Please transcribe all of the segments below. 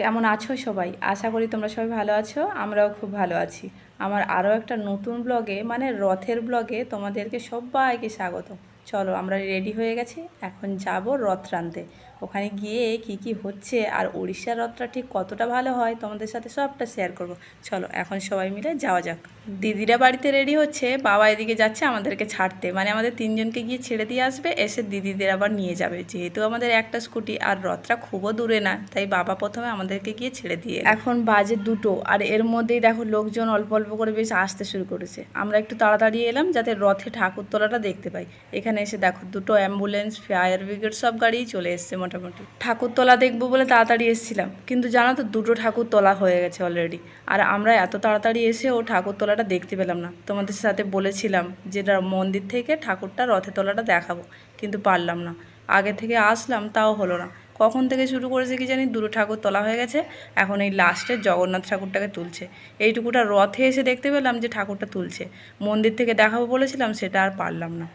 কেমন আছো সবাই? আশা করি তোমরা সবাই ভালো আছো, আমরাও খুব ভালো আছি। আমার আরও একটা নতুন ব্লগে মানে রথের ব্লগে তোমাদেরকে সবাইকে স্বাগত। চলো আমরা রেডি হয়ে গেছি, এখন যাব রথ টানতে। ওখানে গিয়ে কি কি হচ্ছে আর উড়িষ্যার রথটা ঠিক কতটা ভালো হয় তোমাদের সাথে সবটা শেয়ার করব। চলো এখন সবাই মিলে যাওয়া যাক। দিদিরা বাড়িতে রেডি হচ্ছে, বাবা এদিকে যাচ্ছে আমাদেরকে ছাড়তে। মানে আমাদের তিনজনকে গিয়ে ছেড়ে দিয়ে আসবে, এসে দিদিদের আবার নিয়ে যাবে। যেহেতু আমাদের একটা স্কুটি আর রথটা খুবও দূরে না, তাই বাবা প্রথমে আমাদেরকে গিয়ে ছেড়ে দিয়ে এখন বাজে দুটো আর এর মধ্যেই দেখো লোকজন অল্প অল্প করে বেশ আসতে শুরু করেছে। আমরা একটু তাড়াতাড়ি এলাম যাতে রথে ঠাকুর তোলাটা দেখতে পাই। এখানে এসে দেখো দুটো অ্যাম্বুলেন্স ফায়ার ব্রিগেড সব গাড়িই চলে এসছে মোটামুটি। ঠাকুর তোলা দেখব বলে তাড়াতাড়ি এসেছিলাম। কিন্তু জানো তো, দুটো ঠাকুর তোলা হয়ে গেছে অলরেডি আর আমরা এত তাড়াতাড়ি এসেও ঠাকুর তোলাটা দেখতে পেলাম না। তোমাদের সাথে বলেছিলাম যেটা মন্দির থেকে ঠাকুরটা রথে তোলাটা দেখাবো। কিন্তু পারলাম না। আগে থেকে আসলাম, তাও হলো না। কখন থেকে শুরু করেছে কি জানি, দুটো ঠাকুর তোলা হয়ে গেছে। এখন এই লাস্টে জগন্নাথ ঠাকুরটাকে তুলছে। এইটুকুটা রথে এসে দেখতে পেলাম যে ঠাকুরটা তুলছে। মন্দির থেকে দেখাবো বলেছিলাম, সেটা আর পারলাম না।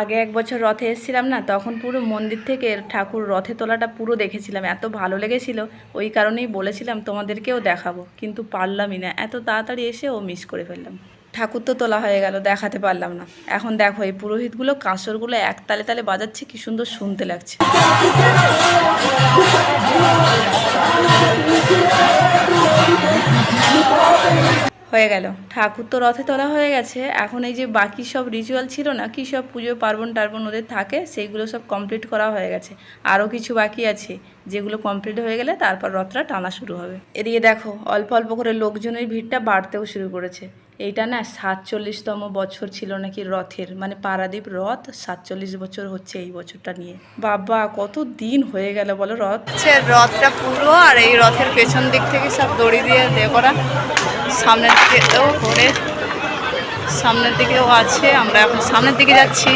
আগে এক বছর রথে এসেছিলাম না, তখন পুরো মন্দির থেকে ঠাকুর রথে তোলাটা পুরো দেখেছিলাম, এত ভালো লেগেছিল। ওই কারণেই বলেছিলাম তোমাদেরকেও দেখাবো, কিন্তু পারলামই না, এত তাড়াতাড়ি এসে ও মিস করে ফেললাম। ঠাকুর তো তোলা হয়ে গেল, দেখাতে পারলাম না। এখন দেখো, এই পুরোহিতগুলো, কাঁসরগুলো এক তালে তালে বাজাচ্ছে, কি সুন্দর শুনতে লাগছে। হয়ে গেল। ঠাকুর তো রথে তোলা হয়ে গেছে। এখন এই যে বাকি সব রিচুয়াল ছিল না, কি সব পুজো পার্বণ টার্বণ ওদের থাকে, সেইগুলো সব কমপ্লিট করা হয়ে গেছে। আরও কিছু বাকি আছে, যেগুলো কমপ্লিট হয়ে গেলে তারপর রথটা টানা শুরু হবে। এদিকে দেখো, অল্প অল্প করে লোকজনের ভিড়টা বাড়তেও শুরু করেছে। এইটা না সাতচল্লিশতম বছর ছিল নাকি রথের মানে পারাদ্বীপ রথ সাতচল্লিশ বছর হচ্ছে এই বছরটা নিয়ে। বাবা, কত দিন হয়ে গেল বলো রথ। হচ্ছে রথটা পুরো আর এই রথের পেছন দিক থেকে সব দড়ি দিয়ে দিয়ে করা। সামনের দিকেও করে। সামনের দিকেও আছে, আমরা এখন সামনের দিকে যাচ্ছি।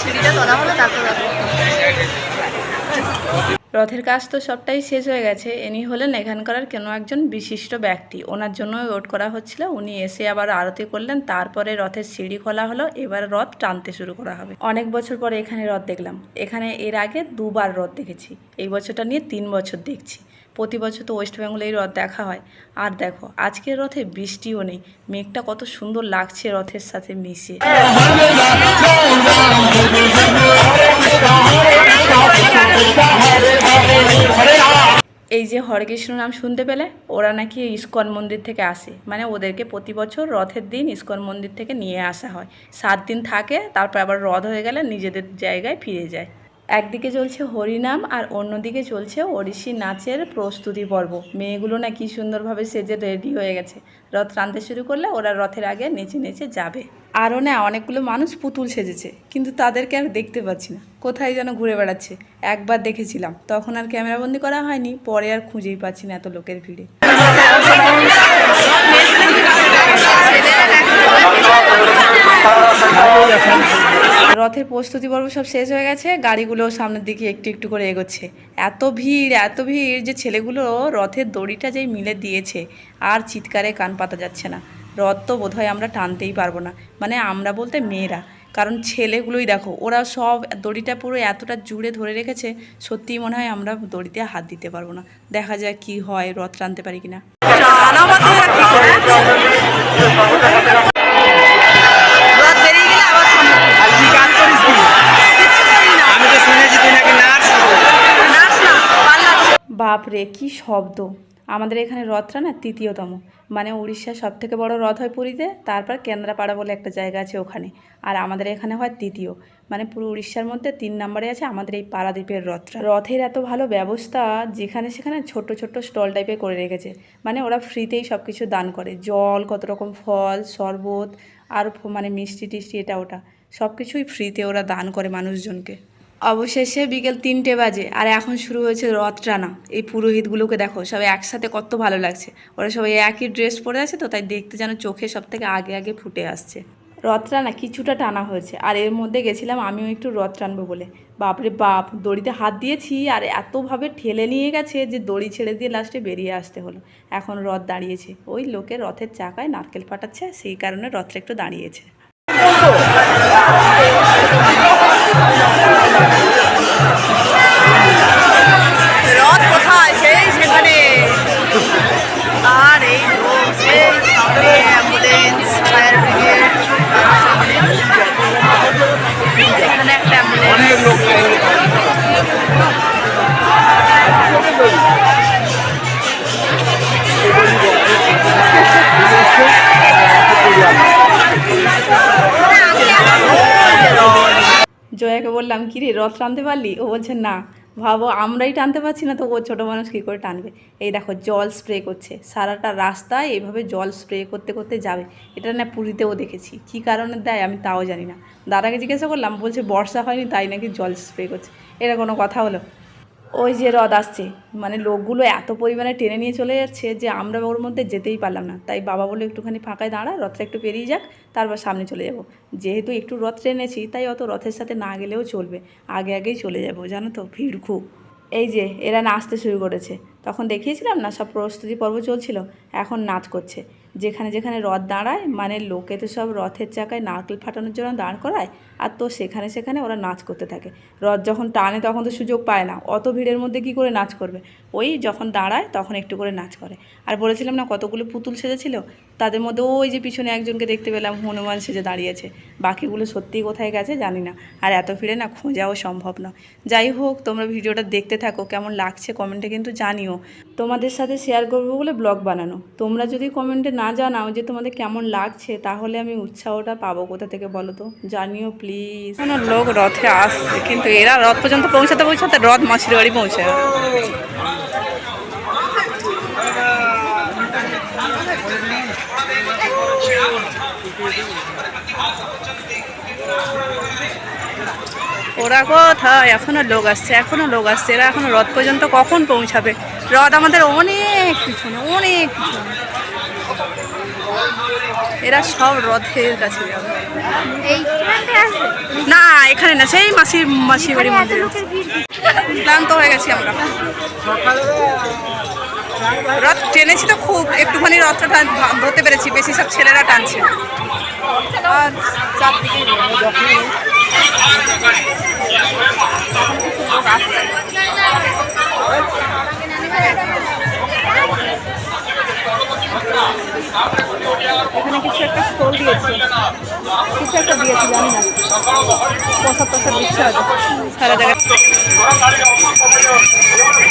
সিঁড়িটা তোলা হলো, তারপর রথের কাজ তো সবটাই শেষ হয়ে গেছে ইনি হলেন এখানকার কেন একজন বিশিষ্ট ব্যক্তি ওনার জন্য ওয়েট করা হচ্ছিল উনি এসে আবার আরতি করলেন তারপরে রথের সিঁড়ি খোলা হলো এবার রথ টানতে শুরু করা হবে অনেক বছর পরে এখানে রথ দেখলাম এখানে এর আগে দুবার রথ দেখেছি এই বছরটা নিয়ে তিন বছর দেখছি প্রতি বছর তো ওয়েস্ট বেঙ্গলে এই রথ দেখা হয় আর দেখো আজকের রথে বৃষ্টিও নেই মেঘটা কত সুন্দর লাগছে রথের সাথে মিশে এই যে হরে কৃষ্ণ নাম শুনতে পেলে? ওরা নাকি ইস্কন মন্দির থেকে আসে। মানে ওদেরকে প্রতি বছর রথের দিন ইস্কন মন্দির থেকে নিয়ে আসা হয়। সাত দিন থাকে, তারপর আবার রথ হয়ে গেলে নিজেদের জায়গায় ফিরে যায়। একদিকে চলছে হরিনাম আর অন্যদিকে চলছে ওড়িশি নাচের প্রস্তুতি পর্ব। মেয়েগুলো না কি সুন্দরভাবে সেজে রেডি হয়ে গেছে। রথ টানতে শুরু করলে ওরা রথের আগে নেচে নেচে যাবে। আরও না অনেকগুলো মানুষ পুতুল সেজেছে, কিন্তু তাদেরকে আর দেখতে পাচ্ছি না। কোথায় যেন ঘুরে বেড়াচ্ছে। একবার দেখেছিলাম, তখন আর ক্যামেরাবন্দি করা হয়নি, পরে আর খুঁজেই পাচ্ছি না এত লোকের ভিড়ে। রথের প্রস্তুতি পর্ব সব শেষ হয়ে গেছে। গাড়িগুলো সামনের দিকে একটু একটু করে এগোচ্ছে। এত ভিড় এত ভিড় যে ছেলেগুলো রথের দড়িটা যেই মিলে দিয়েছে, আর চিৎকারে কান পাতা যাচ্ছে না। রথ তো বোধহয় আমরা টানতেই পারব না। মানে আমরা বলতে মেয়েরা। কারণ ছেলেগুলোই দেখো, ওরা সব দড়িটা পুরো এতটা জুড়ে ধরে রেখেছে, সত্যিই মনে হয় আমরা দড়িতে হাত দিতে পারব না। দেখা যাক কি হয়, রথ টানতে পারি কিনা। বাপরে, কি শব্দ। আমাদের এখানে রথটা না তৃতীয়তম। মানে উড়িষ্যার সব থেকে বড় রথ হয় পুরীতে, তারপর কেন্দ্রাপাড়া বলে একটা জায়গা আছে ওখানে। আর আমাদের এখানে হয় তৃতীয়। মানে পুরো উড়িষ্যার মধ্যে তিন নম্বরে আছে আমাদের এই পারাদ্বীপের রথটা। রথের এত ভালো ব্যবস্থা, যেখানে সেখানে ছোট ছোট স্টল টাইপে করে রেখেছে। মানে ওরা ফ্রিতেই সব কিছু দান করে। জল, কত রকম ফল, শরবত, আর মানে মিষ্টি টিষ্টি, এটা ওটা। সব কিছুই ফ্রিতে ওরা দান করে মানুষজনকে। অবশেষে বিকেল তিনটে বাজে, আর এখন শুরু হয়েছে রথ টানা। এই পুরোহিতগুলোকে দেখো, সবাই একসাথে কত ভালো লাগছে। ওরা সবাই একই ড্রেস পরে আছে তো, তাই দেখতে যেন চোখে সব থেকে আগে আগে ফুটে আসছে। রথ টানা কিছুটা টানা হয়েছে, আর এর মধ্যে গেছিলাম আমিও একটু রথ টানবো বলে। বাপরে বাপ, দড়িতে হাত দিয়েছি, আর এতভাবে ঠেলে নিয়ে গেছে যে দড়ি ছেড়ে দিয়ে লাস্টে বেরিয়ে আসতে হলো। এখন রথ দাঁড়িয়েছে। ওই লোকে রথের চাকায় নারকেল ফাটাচ্ছে সেই কারণে রথটা একটু দাঁড়িয়েছে। Thank you. জয়াকে বললাম কি রে রথ টানতে পারলি? ও বলছে, না। ভাবো, আমরাই টানতে পারছি না, তো ও ছোটো মানুষ কী করে টানবে? এই দেখো, জল স্প্রে করছে। সারাটা রাস্তায় এইভাবে জল স্প্রে করতে করতে যাবে। এটা না পুরীতেও দেখেছি। কি কারণে দেয় আমি তাও জানি না। দাদাকে জিজ্ঞাসা করলাম, বলছে, বর্ষা হয়নি, তাই নাকি জল স্প্রে করছে? এটা কোনো কথা হলো? ওই যে রথ আসছে মানে লোকগুলো এত পরিমাণে টেনে নিয়ে চলে যাচ্ছে যে আমরা ওর মধ্যে যেতেই পারলাম না। তাই বাবা বলে একটুখানি ফাঁকায় দাঁড়া, রথটা একটু পেরিয়ে যাক, তারপর সামনে চলে যাব। যেহেতু একটু রথ টেনেছি, তাই অত রথের সাথে না গেলেও চলবে, আগে আগেই চলে যাব, জানো তো, ভিড় খুব। এই যে, এরা নাচতে শুরু করেছে। তখন দেখিয়েছিলাম না, সব প্রস্তুতি পর্ব চলছিল, এখন নাচ করছে। যেখানে যেখানে রথ দাঁড়ায় মানে লোকে তো সব রথের চাকায় নারকেল ফাটানোর জন্য দাঁড় করায় আর তো সেখানে সেখানে ওরা নাচ করতে থাকে। রথ যখন টানে তখন তো সুযোগ পায় না। অত ভিড়ের মধ্যে কি করে নাচ করবে? ওই যখন দাঁড়ায় তখন একটু করে নাচ করে। আর বলেছিলাম না কতগুলো পুতুল সেজেছিল? তাদের মধ্যে ওই যে পিছনে একজনকে দেখতে পেলাম, হনুমান সেজে দাঁড়িয়েছে। বাকিগুলো সত্যিই কোথায় গেছে জানি না। আর এত ভিড়ে না খোঁজাও সম্ভব না। যাই হোক, তোমরা ভিডিওটা দেখতে থাকো, কেমন লাগছে কমেন্টে কিন্তু জানিও। তোমাদের সাথে শেয়ার করব বলে ব্লগ বানানো। তোমরা যদি কমেন্টে না জানাও যে তোমাদের কেমন লাগছে, তাহলে আমি উৎসাহটা পাবো কোথা থেকে বলো তো? জানিও প্লিজ কোনো লোক রথে আসছে, কিন্তু এরা রথ পর্যন্ত পৌঁছাতে পৌঁছাতে রথ মাসির বাড়ি পৌঁছে ওরা কোথায়? এখনও লোক আসছে, এখনও লোক আসছে, এরা এখনও রথ পর্যন্ত কখন পৌঁছাবে? রথ আমাদের অনেক পিছনে অনেক পিছনে। এরা সব রথের কাছে যাবে। না, এখানে না, সেই মাসির মাসির বাড়ির মধ্যে। ক্লান্ত হয়ে গেছি আমরা। রথ টেনেছি তো খুব, একটুখানি রথটা টান- ধরতে পেরেছি, বেশি সব ছেলেরা টানছে আর এখানে কিছু একটা স্টোল দিয়েছে। কিছু একটা দিয়েছে, জানি না। প্রসাদ প্রসাদ দিচ্ছে সারা জায়গায়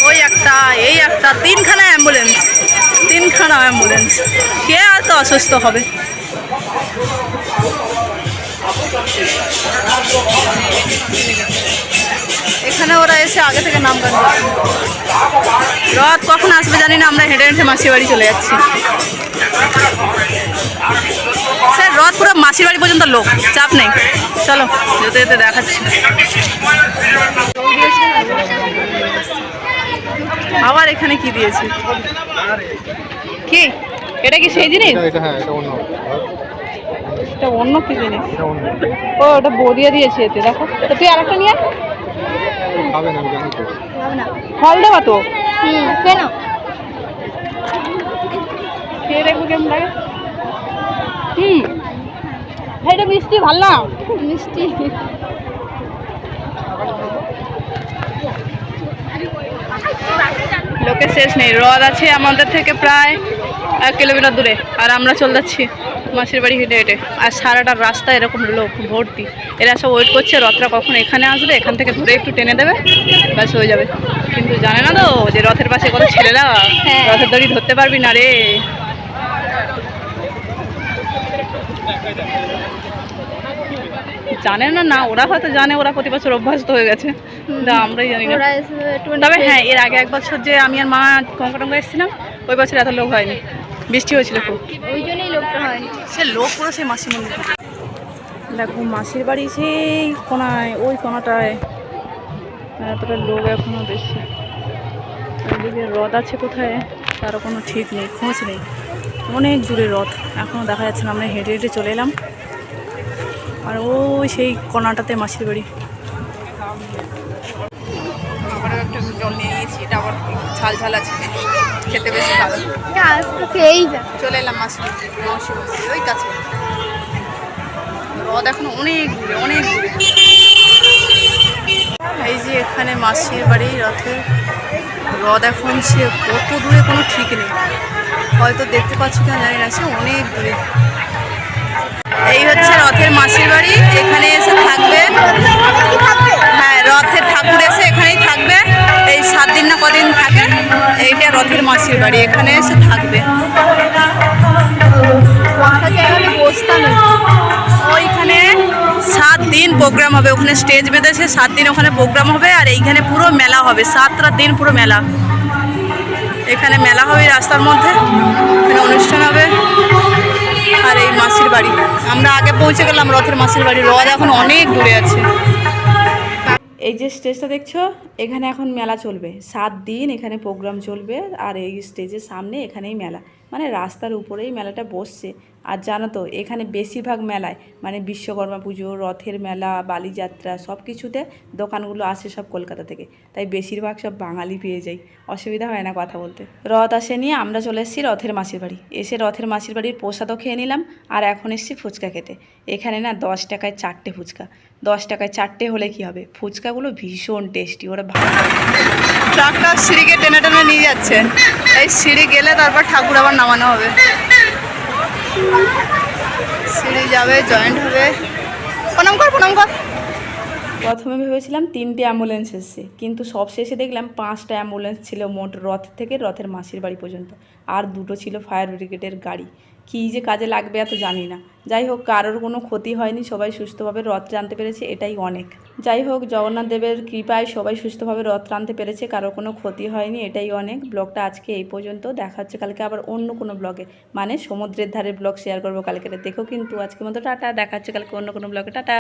ওই একটা, এই একটা, তিনখানা অ্যাম্বুলেন্স তিনখানা অ্যাম্বুলেন্স কে আর তো অসুস্থ হবে? এখানে ওরা এসে আগে থেকে নাম গান রথ কখন আসবে জানি না, আমরা হেঁটে হেঁটে মাসির বাড়ি চলে যাচ্ছি। স্যার রথ পুরো মাসির বাড়ি পর্যন্ত লোক চাপ নেই। চলো যেতে যেতে দেখাচ্ছি। আবার এখানে কি দিয়েছে? কি? এটা কি সেই জিনিস? এটা হ্যাঁ এটা অন্য। এটা অন্য কি জিনিস? ও ওটা বদিয়া দিয়েছে এতে দেখো। তো তুই আরেকটা নিয়ে ফল দেওয়া তো? কেন? খেয়ে দেখব কেমন লাগে? হুম। এটা মিষ্টি ভালো না? মিষ্টি। লোকের শেষ নেই হ্রদ আছে আমাদের থেকে প্রায় এক কিলোমিটার দূরে। আর আমরা চলে যাচ্ছি মাসির বাড়ি হেঁটে হেঁটে। আর সারাটা রাস্তা এরকম লোক ভর্তি। এরা সব ওয়েট করছে রথটা কখন এখানে আসবে এখান থেকে ধরে একটু টেনে দেবে ব্যাস হয়ে যাবে। কিন্তু জানে না তো যে রথের পাশে কত ছেলেরা হ্যাঁ। রথের দড়ি ধরতে পারবি না রে। জানে না না ওরা হয়তো জানে ওরা প্রতি বছর অভ্যস্ত হয়ে গেছে। কিন্তু আমরাই জানি না। তবে হ্যাঁ এর আগে এক বছর যে আমি আর মা কঙ্কা টঙ্কা এসেছিলাম ওই বছর এত লোক হয়নি। বৃষ্টি হয়েছিল খুব। ওই জন্যই লোকটা হয়নি। সে লোক পুরো সেই মাসি মন্দির। দেখো মাসির বাড়ি সেই কোনায় ওই কোনাটায়। এতটা লোক এখনও বেশি। ওইদিকে রথ আছে কোথায় তারও কোনো ঠিক নেই খোঁজ নেই। অনেক দূরে রথ। এখনও দেখা যাচ্ছে না আমরা হেঁটে হেঁটে চলে এলাম। আর ওই সেই কণাটাতে মাসির বাড়ি। জল নিয়ে নিয়েছি এটা আবার ঝাল ঝাল আছে। খেতে বেশি ভালো। চলে এলাম মাসির মাসির বাড়ি, ওই কাছে। রদ এখন অনেক দূরে অনেক দূরে। এই যে এখানে মাসির বাড়ি রথে রথ এখন সে কত দূরে কোনো ঠিক নেই। হয়তো দেখতে পাচ্ছি কিনা জানি না, সে অনেক দূরে। এই হচ্ছে রথের মাসির বাড়ি, এখানে এসে থাকবে। হ্যাঁ রথের ঠাকুর এসে এখানেই থাকবে। এই সাত দিন না কদিন থাকে, এইটা রথের মাসির বাড়ি, এখানে এসে থাকবে। বসতাম ওইখানে প্রোগ্রাম হবে, ওখানে স্টেজ বেঁধেছে, সাত দিন ওখানে প্রোগ্রাম হবে আর এইখানে পুরো মেলা হবে, সাতটা দিন পুরো মেলা। এখানে মেলা হবে রাস্তার মধ্যে, এখানে অনুষ্ঠান হবে আর এই মাসির বাড়ি। আমরা আগে পৌঁছে গেলাম রথের মাসির বাড়ি, রথ এখন অনেক দূরে আছে। এই যে স্টেজটা দেখছ এখানে এখন মেলা চলবে। সাত দিন এখানে প্রোগ্রাম চলবে আর এই স্টেজের সামনে এখানেই মেলা। মানে রাস্তার উপরেই মেলাটা বসছে। আর জানো তো, এখানে বেশিরভাগ মেলায় মানে বিশ্বকর্মা পুজো, রথের মেলা, বালিযাত্রা সব কিছুতে দোকানগুলো আসে সব কলকাতা থেকে। তাই বেশিরভাগ সব বাঙালি পেয়ে যাই। অসুবিধা হয় না কথা বলতে। রথ আসে নিয়ে আমরা চলে এসেছি রথের মাসির বাড়ি। এসে রথের মাসির বাড়ির প্রসাদও খেয়ে নিলাম আর এখন এসেছি ফুচকা খেতে। এখানে না দশ টাকায় চারটে ফুচকা। দশ টাকায় চারটে হলে কি হবে? ফুচকাগুলো ভীষণ টেস্টি ওরা ট্রাকটা সিঁড়িকে টেনে টেনে নিয়ে যাচ্ছে। এই সিঁড়ি গেলে তারপর ঠাকুর আবার নামানো হবে। সিঁড়ি যাবে জয়েন্ট হবে। প্রণাম কর প্রণাম কর। প্রথমে ভেবেছিলাম তিনটে অ্যাম্বুলেন্স এসছে, কিন্তু সব শেষে দেখলাম পাঁচটা অ্যাম্বুলেন্স ছিল মোট রথ থেকে রথের মাসির বাড়ি পর্যন্ত, আর দুটো ছিল ফায়ার ব্রিগেডের গাড়ি। কী যে কাজে লাগবে এত জানি না। যাই হোক, কারোর কোনো ক্ষতি হয়নি, সবাই সুস্থভাবে রথ টানতে পেরেছে, এটাই অনেক। যাই হোক, জগন্নাথ দেবের কৃপায় সবাই সুস্থভাবে রথ টানতে পেরেছে, কারোর কোনো ক্ষতি হয়নি, এটাই অনেক। ব্লগটা আজকে এই পর্যন্ত, দেখা হচ্ছে কালকে আবার অন্য কোনো ব্লগে। মানে সমুদ্রের ধারে ব্লগ শেয়ার করব কালকে দেখো কিন্তু আজকের মতো, টাটা, দেখা হচ্ছে কালকে অন্য কোনো ব্লগে। টাটা!